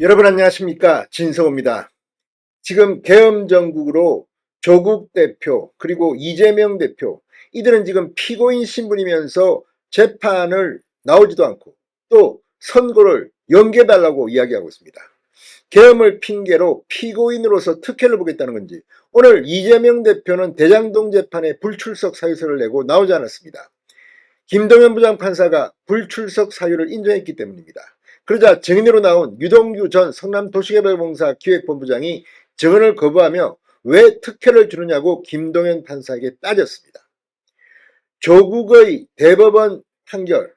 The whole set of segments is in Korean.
여러분 안녕하십니까 진성호입니다. 지금 계엄정국으로 조국 대표 그리고 이재명 대표 이들은 지금 피고인 신분이면서 재판을 나오지도 않고 또 선고를 연기해달라고 이야기하고 있습니다. 계엄을 핑계로 피고인으로서 특혜를 보겠다는 건지 오늘 이재명 대표는 대장동 재판에 불출석 사유서를 내고 나오지 않았습니다. 김동연 부장판사가 불출석 사유를 인정했기 때문입니다. 그러자 증인으로 나온 유동규 전 성남도시개발공사 기획본부장이 증언을 거부하며 왜 특혜를 주느냐고 김동연 판사에게 따졌습니다. 조국의 대법원 판결.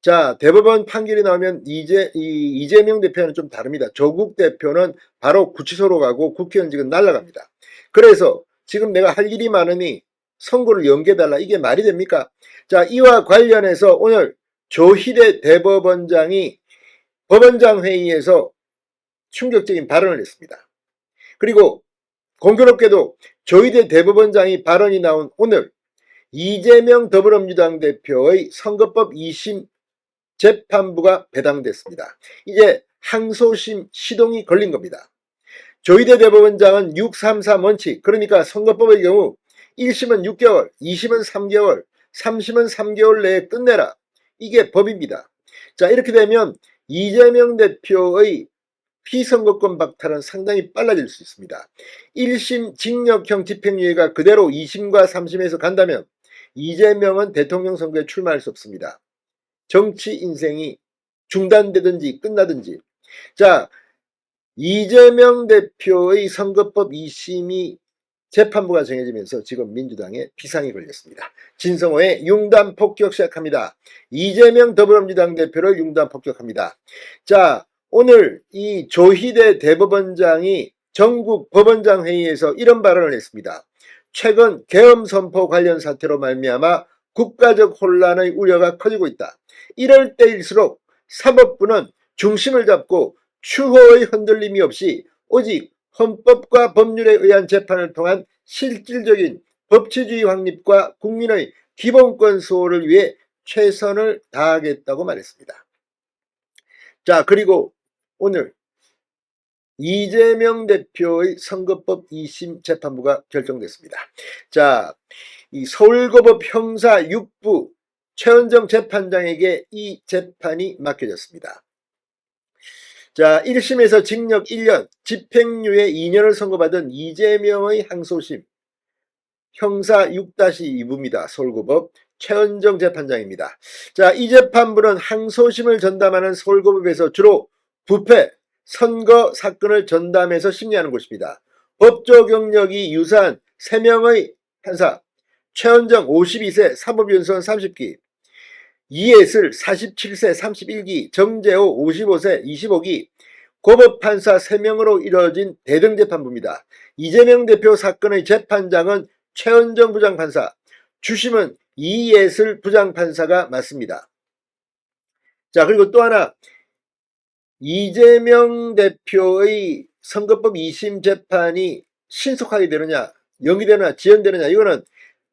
자, 대법원 판결이 나오면 이제, 이, 이재명 대표는 좀 다릅니다. 조국 대표는 바로 구치소로 가고 국회의원직은 날아갑니다. 그래서 지금 내가 할 일이 많으니 선고를 연기해달라. 이게 말이 됩니까? 자, 이와 관련해서 오늘 조희대 대법원장이 법원장 회의에서 충격적인 발언을 했습니다. 그리고 공교롭게도 조희대 대법원장이 발언이 나온 오늘 이재명 더불어민주당 대표의 선거법 2심 재판부가 배당됐습니다. 이제 항소심 시동이 걸린 겁니다. 조희대 대법원장은 633 원칙, 그러니까 선거법의 경우 1심은 6개월, 2심은 3개월, 3심은 3개월 내에 끝내라. 이게 법입니다. 자, 이렇게 되면 이재명 대표의 피선거권 박탈은 상당히 빨라질 수 있습니다. 1심 징역형 집행유예가 그대로 2심과 3심에서 간다면 이재명은 대통령 선거에 출마할 수 없습니다. 정치 인생이 중단되든지 끝나든지. 자, 이재명 대표의 선거법 2심이 재판부가 정해지면서 지금 민주당에 비상이 걸렸습니다. 진성호의 융단 폭격 시작합니다. 이재명 더불어민주당 대표를 융단 폭격합니다. 자, 오늘 이 조희대 대법원장이 전국 법원장 회의에서 이런 발언을 했습니다. 최근 계엄 선포 관련 사태로 말미암아 국가적 혼란의 우려가 커지고 있다. 이럴 때일수록 사법부는 중심을 잡고 추호의 흔들림이 없이 오직 헌법과 법률에 의한 재판을 통한 실질적인 법치주의 확립과 국민의 기본권 수호를 위해 최선을 다하겠다고 말했습니다. 자, 그리고 오늘 이재명 대표의 선거법 2심 재판부가 결정됐습니다. 자, 이 서울고법 형사 6부 최원정 재판장에게 이 재판이 맡겨졌습니다. 자, 1심에서 징역 1년, 집행유예 2년을 선고받은 이재명의 항소심 형사 6-2부입니다. 서울고법 최원정 재판장입니다. 자, 이 재판부는 항소심을 전담하는 서울고법에서 주로 부패, 선거 사건을 전담해서 심리하는 곳입니다. 법조 경력이 유사한 3명의 판사, 최원정 52세, 사법연수원 30기, 이예슬 47세 31기, 정재호 55세 25기, 고법판사 3명으로 이뤄진 대등재판부입니다. 이재명 대표 사건의 재판장은 최원정 부장판사, 주심은 이예슬 부장판사가 맞습니다. 자, 그리고 또 하나, 이재명 대표의 선거법 2심 재판이 신속하게 되느냐, 연기되느냐, 지연되느냐, 이거는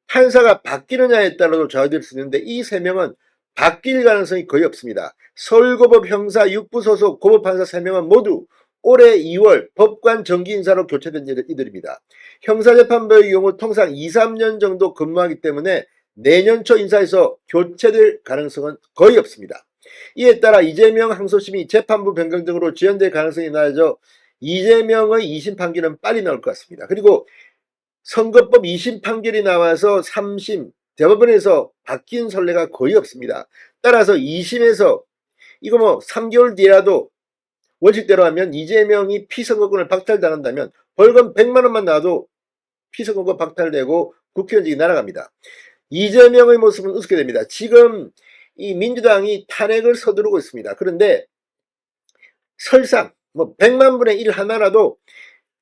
판사가 바뀌느냐에 따라도 좌우될 수 있는데 이 세 명은 바뀔 가능성이 거의 없습니다. 서울고법 형사 6부 소속 고법판사 3명은 모두 올해 2월 법관 정기 인사로 교체된 이들입니다. 형사재판부의 경우 통상 2, 3년 정도 근무하기 때문에 내년 초 인사에서 교체될 가능성은 거의 없습니다. 이에 따라 이재명 항소심이 재판부 변경 등으로 지연될 가능성이 낮아져 이재명의 2심 판결은 빨리 나올 것 같습니다. 그리고 선거법 2심 판결이 나와서 3심 대법원에서 바뀐 선례가 거의 없습니다. 따라서 2심에서 이거 뭐 3개월 뒤라도 원칙대로 하면 이재명이 피선거권을 박탈당한다면 벌금 100만 원만 나와도 피선거권 박탈되고 국회의원직이 날아갑니다. 이재명의 모습은 우습게 됩니다. 지금 이 민주당이 탄핵을 서두르고 있습니다. 그런데 설상 뭐 100만 분의 1 하나라도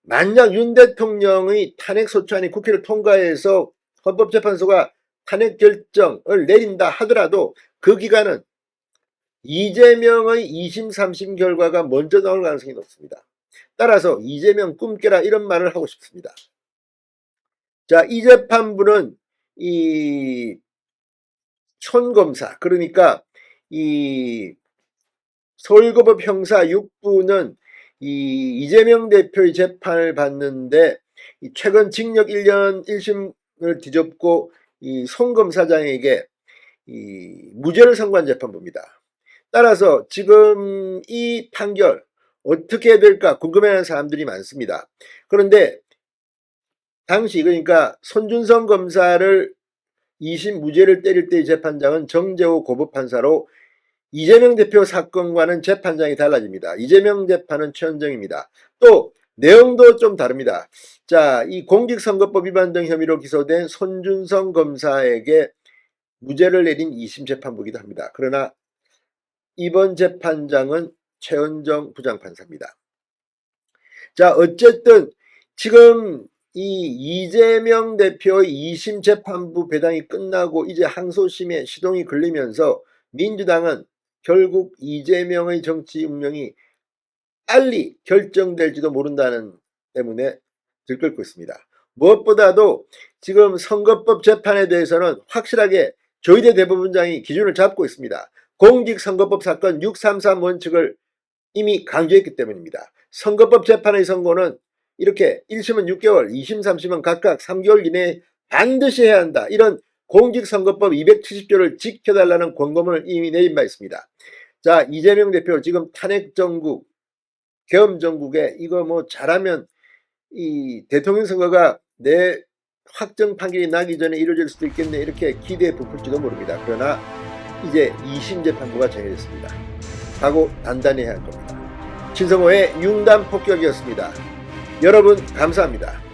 만약 윤 대통령의 탄핵 소추안이 국회를 통과해서 헌법재판소가 탄핵 결정을 내린다 하더라도 그 기간은 이재명의 2심, 3심 결과가 먼저 나올 가능성이 높습니다. 따라서 이재명 꿈깨라 이런 말을 하고 싶습니다. 자, 이 재판부는 이 촌검사, 그러니까 이 서울고법 형사 6부는 이 이재명 대표의 재판을 받는데 이 최근 징역 1년 1심을 뒤집고 이 송검사장에게 이 무죄를 선고한 재판부입니다. 따라서 지금 이 판결 어떻게 될까 궁금해하는 사람들이 많습니다. 그런데 당시 그러니까 손준성 검사를 2심 무죄를 때릴 때의 재판장은 정재호 고법판사로 이재명 대표 사건과는 재판장이 달라집니다. 이재명 재판은 최현정입니다. 또 내용도 좀 다릅니다. 자, 이 공직선거법 위반 등 혐의로 기소된 손준성 검사에게 무죄를 내린 2심 재판부이기도 합니다. 그러나 이번 재판장은 최은정 부장판사입니다. 자, 어쨌든 지금 이 이재명 대표의 2심 재판부 배당이 끝나고 이제 항소심에 시동이 걸리면서 민주당은 결국 이재명의 정치 운명이 빨리 결정될지도 모른다는 때문에 들끓고 있습니다. 무엇보다도 지금 선거법 재판에 대해서는 확실하게 조희대 대법원장이 기준을 잡고 있습니다. 공직선거법 사건 633 원칙을 이미 강조했기 때문입니다. 선거법 재판의 선고는 이렇게 1심은 6개월, 2심, 3심은 각각 3개월 이내에 반드시 해야 한다. 이런 공직선거법 270조를 지켜달라는 권고문을 이미 내린 바 있습니다. 자, 이재명 대표 지금 탄핵 정국, 계엄 정국에 이거 뭐 잘하면 이 대통령 선거가 내 확정 판결이 나기 전에 이루어질 수도 있겠네 이렇게 기대에 부풀지도 모릅니다. 그러나 이제 2심 재판부가 정해졌습니다. 하고 단단히 해야 할 겁니다. 신성호의 융단 폭격이었습니다. 여러분 감사합니다.